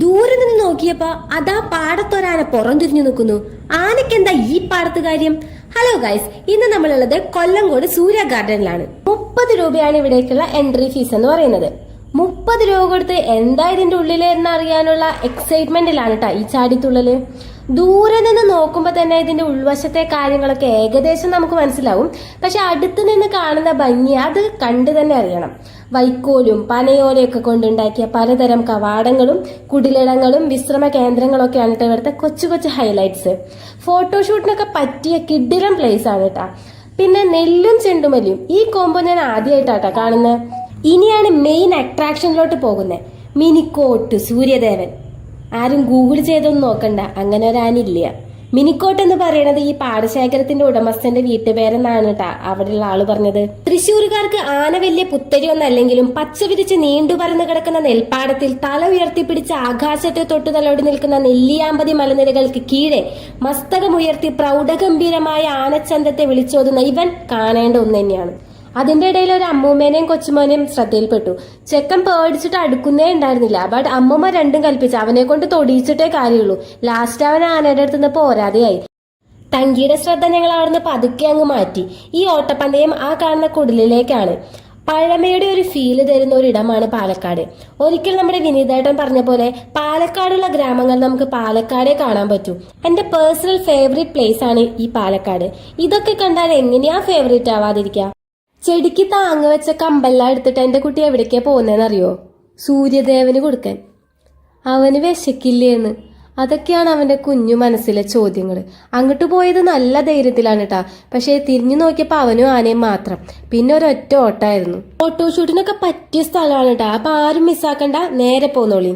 ദൂരെ നിന്ന് നോക്കിയപ്പോ അതാ പാടത്തൊരാന പുറം തിരിഞ്ഞു നിൽക്കുന്നു. ആനക്കെന്താ ഈ പാടത്ത് കാര്യം? ഹലോ ഗൈസ് ഇന്ന് നമ്മളുള്ളത് കൊല്ലങ്കോട് സൂര്യ ഗാർഡനിലാണ്. മുപ്പത് രൂപയാണ് ഇവിടേക്കുള്ള എൻട്രി ഫീസ് എന്ന് പറയുന്നത്. മുപ്പത് രൂപ കൊടുത്ത് എന്താ ഇതിന്റെ ഉള്ളിൽ എന്നറിയാനുള്ള എക്സൈറ്റ്മെന്റിലാണ് കേട്ടോ ഈ ചാടിത്തുള്ളൽ. ദൂരെ നിന്ന് നോക്കുമ്പോൾ തന്നെ ഇതിന്റെ ഉൾവശത്തെ കാര്യങ്ങളൊക്കെ ഏകദേശം നമുക്ക് മനസ്സിലാവും. പക്ഷെ അടുത്ത് നിന്ന് കാണുന്ന ഭംഗി അത് കണ്ടു തന്നെ അറിയണം. വൈക്കോലും പനയോലയൊക്കെ കൊണ്ടുണ്ടാക്കിയ പലതരം കവാടങ്ങളും കുടിലിടങ്ങളും വിശ്രമ കേന്ദ്രങ്ങളൊക്കെയാണ് കേട്ടോ ഇവിടുത്തെ കൊച്ചു കൊച്ചു ഹൈലൈറ്റ്സ് ഫോട്ടോഷൂട്ടിനൊക്കെ പറ്റിയ കിഡിലം പ്ലേസ് ആണ് കേട്ടാ. പിന്നെ നെല്ലും ചെണ്ടുമല്ലിയും. ഈ കോമ്പോ ഞാൻ ആദ്യമായിട്ടാട്ടാ കാണുന്നത് ഇനിയാണ് മെയിൻ അട്രാക്ഷനിലോട്ട് പോകുന്നത് മിനിക്കോട്ട് സൂര്യദേവൻ. ആരും ഗൂഗിൾ ചെയ്തൊന്നും നോക്കണ്ട. അങ്ങനെ ഒരാനില്ല മിനിക്കോട്ട് എന്ന് പറയുന്നത് ഈ പാടശേഖരത്തിന്റെ ഉടമസ്ഥന്റെ വീട്ടുപേരെന്നാണ് കേട്ടാ അവിടെയുള്ള ആൾ പറഞ്ഞത്. തൃശ്ശൂരുകാർക്ക് ആന വലിയ പുത്തരിയൊന്നല്ലെങ്കിലും പച്ച വിരിച്ച് നീണ്ടു പരന്നു കിടക്കുന്ന നെൽപ്പാടത്തിൽ തല ഉയർത്തിപ്പിടിച്ച് ആകാശത്തെ തൊട്ടു തലോടി നിൽക്കുന്ന നെല്ലിയാമ്പതി മലനിരകൾക്ക് കീഴെ മസ്തകമുയർത്തി പ്രൗഢഗംഭീരമായ ആനച്ചന്തത്തെ വിളിച്ചോതുന്ന ഇവൻ കാണേണ്ട ഒന്ന് തന്നെയാണ്. അതിന്റെ ഇടയിൽ ഒരു അമ്മൂമ്മേനെയും കൊച്ചുമോനെയും ശ്രദ്ധയിൽപ്പെട്ടു. ചെക്കൻ പേടിച്ചിട്ട് അടുക്കുന്നേ ഉണ്ടായിരുന്നില്ല. ബട്ട് അമ്മൂമ്മ രണ്ടും കൽപ്പിച്ചു. അവനെ കൊണ്ട് തൊടിയിച്ചിട്ടേ കാര്യമുള്ളൂ. ലാസ്റ്റ് അവൻ ആനയുടെ അടുത്ത് നിന്ന് പോരാതെയായി. തങ്കിയുടെ ശ്രദ്ധ ഞങ്ങൾ അവിടുന്ന് പതുക്കെ അങ്ങ് മാറ്റി. ഈ ഓട്ടപ്പന്തയം ആ കാണുന്ന കുടിലിലേക്കാണ്. പഴമയുടെ ഒരു ഫീൽ തരുന്ന ഒരിടമാണ് പാലക്കാട്. ഒരിക്കൽ നമ്മുടെ വിനീതേട്ടൻ പറഞ്ഞ പോലെ പാലക്കാടുള്ള ഗ്രാമങ്ങൾ നമുക്ക് പാലക്കാടേ കാണാൻ പറ്റൂ. എന്റെ പേഴ്സണൽ ഫേവറേറ്റ് പ്ലേസ് ആണ് ഈ പാലക്കാട്. ഇതൊക്കെ കണ്ടാൽ എങ്ങനെയാ ഫേവറേറ്റ് ആവാതിരിക്കുക? ചെടിക്ക് താങ്ങ് വെച്ച കമ്പെല്ലാം എടുത്തിട്ട് എന്റെ കുട്ടി എവിടേക്കാ പോകുന്നതെന്നറിയോ സൂര്യദേവന് കൊടുക്കാൻ. അവന് വിശക്കില്ലേന്ന്. അതൊക്കെയാണ് അവന്റെ കുഞ്ഞു മനസ്സിലെ ചോദ്യങ്ങൾ അങ്ങോട്ട് പോയത് നല്ല ധൈര്യത്തിലാണ് കേട്ടാ പക്ഷേ തിരിഞ്ഞു നോക്കിയപ്പോൾ അവനും ആനയും മാത്രം. പിന്നെ ഒരൊറ്റ ഓട്ടായിരുന്നു. ഫോട്ടോഷൂട്ടിനൊക്കെ പറ്റിയ സ്ഥലമാണ് കേട്ടാ അപ്പൊ ആരും മിസ്സാക്കണ്ട നേരെ പോന്നോളി.